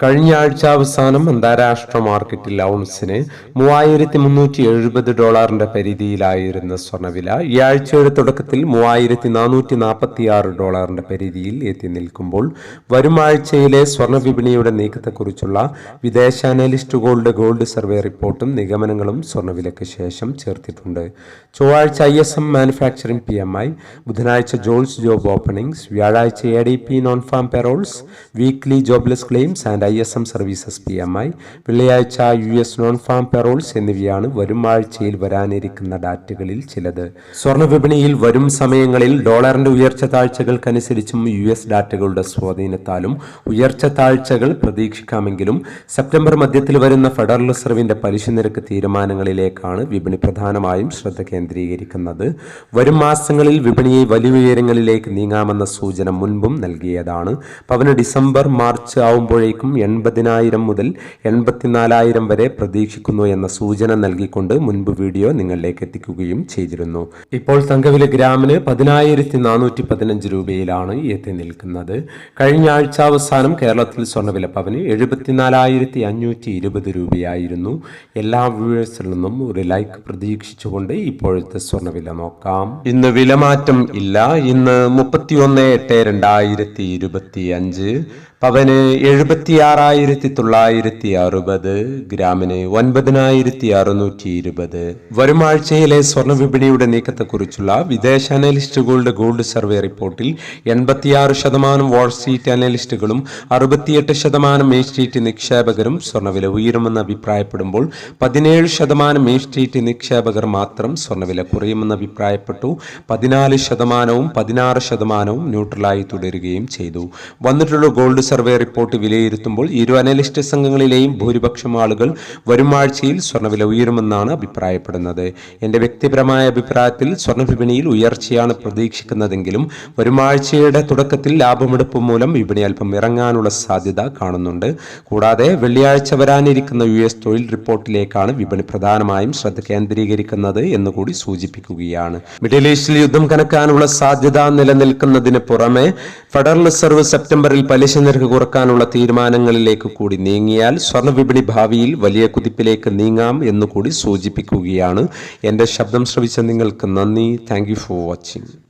കഴിഞ്ഞ ആഴ്ച അവസാനം അന്താരാഷ്ട്ര മാർക്കറ്റിൽ ഔൺസിന് മൂവായിരത്തി മുന്നൂറ്റി എഴുപത് ഡോളറിന്റെ പരിധിയിലായിരുന്ന സ്വർണവില ഈ ആഴ്ചയുടെ തുടക്കത്തിൽ മൂവായിരത്തി നാനൂറ്റി നാൽപ്പത്തി ആറ് ഡോളറിന്റെ പരിധിയിൽ എത്തി നിൽക്കുമ്പോൾ വരും ആഴ്ചയിലെ സ്വർണ വിപണിയുടെ നീക്കത്തെക്കുറിച്ചുള്ള വിദേശ അനലിസ്റ്റുകളുടെ ഗോൾഡ് സർവേ റിപ്പോർട്ടും നിഗമനങ്ങളും സ്വർണവിലയ്ക്ക് ശേഷം ചേർത്തിട്ടുണ്ട്. ചൊവ്വാഴ്ച I S M manufacturing P M I ബുധനാഴ്ച ജോൾസ് ജോബ് ഓപ്പണിംഗ്സ് വ്യാഴാഴ്ച A D P non farm payrolls weekly jobless claims and I S M services P M I. വെള്ളിയാഴ്ച U S non farm payrolls എന്നിവയാണ് വരും ആഴ്ചയിൽ വരാനിരിക്കുന്ന ഡാറ്റകളിൽ ചിലത്. സ്വർണ വിപണിയിൽ വരും സമയങ്ങളിൽ ഡോളറിന്റെ ഉയർച്ച താഴ്ചകൾക്കനുസരിച്ചും യു എസ് ഡാറ്റകളുടെ സ്വാധീനത്താലും ഉയർച്ച താഴ്ചകൾ പ്രതീക്ഷിക്കാമെങ്കിലും സെപ്റ്റംബർ മധ്യത്തിൽ വരുന്ന ഫെഡറൽ റിസർവിന്റെ പലിശ നിരക്ക് തീരുമാനങ്ങളിലേക്കാണ് വിപണി പ്രധാനമായും ശ്രദ്ധ കേന്ദ്രീകരിക്കുന്നത്. വരും മാസങ്ങളിൽ വിപണിയെ വലിയ ഉയരങ്ങളിലേക്ക് നീങ്ങാമെന്ന സൂചന മുൻപും നൽകിയതാണ്. പവന് ഡിസംബർ മാർച്ച് ആവുമ്പോഴേക്കും എൺപതിനായിരം മുതൽ എൺപത്തിനാലായിരം വരെ പ്രതീക്ഷിക്കുന്നു എന്ന സൂചന നൽകിക്കൊണ്ട് മുൻപ് വീഡിയോ നിങ്ങളിലേക്ക് എത്തിക്കുകയും ചെയ്തിരുന്നു. ഇപ്പോൾ തങ്കവില ഗ്രാമിന് പതിനായിരത്തി നാനൂറ്റി പതിനഞ്ച് രൂപയിലാണ് എത്തി നിൽക്കുന്നത്. കഴിഞ്ഞ ആഴ്ച അവസാനം കേരളത്തിൽ സ്വർണവില പവന് എഴുപത്തിനാലായിരത്തി അഞ്ഞൂറ്റി ഇരുപത് രൂപയായിരുന്നു. എല്ലാ വ്യൂവേഴ്സിൽ നിന്നും ഒരു ലൈക്ക് പ്രതീക്ഷിച്ചുകൊണ്ട് ഇപ്പോഴത്തെ സ്വർണവില നോക്കാം. ഇന്ന് വിലമാറ്റം ഇല്ല. ഇന്ന് മുപ്പത്തിയൊന്ന് എട്ട് രണ്ടായിരത്തി ഇരുപത്തി അഞ്ച് പവന് എഴുപത്തി ആറായിരത്തി തൊള്ളായിരത്തി അറുപത് ഗ്രാമിന് ഒൻപതിനായിരത്തി അറുന്നൂറ്റി ഇരുപത് വരും ആഴ്ചയിലെ സ്വർണ വിപണിയുടെ നീക്കത്തെക്കുറിച്ചുള്ള വിദേശ അനലിസ്റ്റുകളുടെ ഗോൾഡ് സർവേ റിപ്പോർട്ടിൽ എൺപത്തിയാറ് ശതമാനം വാൾ സ്ട്രീറ്റ് അനലിസ്റ്റുകളും അറുപത്തിയെട്ട് ശതമാനം മെയിൻ സ്ട്രീറ്റ് നിക്ഷേപകരും സ്വർണവില ഉയരുമെന്ന് അഭിപ്രായപ്പെടുമ്പോൾ പതിനേഴ് ശതമാനം മെയിൻ സ്ട്രീറ്റ് നിക്ഷേപകർ മാത്രം സ്വർണവില കുറയുമെന്ന് അഭിപ്രായപ്പെട്ടു. പതിനാല് ശതമാനവും പതിനാറ് ശതമാനവും ന്യൂട്രലായി തുടരുകയും ചെയ്തു. വന്നിട്ടുള്ള ഗോൾഡ് സർവേ റിപ്പോർട്ട് വിലയിരുത്തുമ്പോൾ ഇരു അനലിസ്റ്റ് സംഘങ്ങളിലെയും ഭൂരിപക്ഷം ആളുകൾ വരും ആഴ്ചയിൽ സ്വർണവില ഉയരുമെന്നാണ് അഭിപ്രായപ്പെടുന്നത്. എന്റെ വ്യക്തിപരമായ അഭിപ്രായത്തിൽ സ്വർണ വിപണിയിൽ ഉയർച്ചയാണ് പ്രതീക്ഷിക്കുന്നതെങ്കിലും വരും ആഴ്ചയുടെ തുടക്കത്തിൽ ലാഭമെടുപ്പ് മൂലം വിപണി അല്പം ഇറങ്ങാനുള്ള സാധ്യത കാണുന്നുണ്ട്. കൂടാതെ വെള്ളിയാഴ്ച വരാനിരിക്കുന്ന യു എസ് തൊഴിൽ റിപ്പോർട്ടിലേക്കാണ് വിപണി പ്രധാനമായും ശ്രദ്ധ കേന്ദ്രീകരിക്കുന്നത് എന്നുകൂടി സൂചിപ്പിക്കുകയാണ്. മിഡിൽ ഈസ്റ്റിൽ യുദ്ധം കനക്കാനുള്ള സാധ്യത നിലനിൽക്കുന്നതിന് പുറമെ ഫെഡറൽ റിസർവ് സെപ്റ്റംബറിൽ പലിശ നിരക്ക് കുറക്കാനുള്ള തീരുമാനങ്ങളിലേക്ക് കൂടി നീങ്ങിയാൽ സ്വർണ ഭാവിയിൽ വലിയ കുതിപ്പിലേക്ക് നീങ്ങാം എന്നുകൂടി സൂചിപ്പിക്കുകയാണ്. എന്റെ ശബ്ദം ശ്രവിച്ച നിങ്ങൾക്ക് നന്ദി. Thank for watching.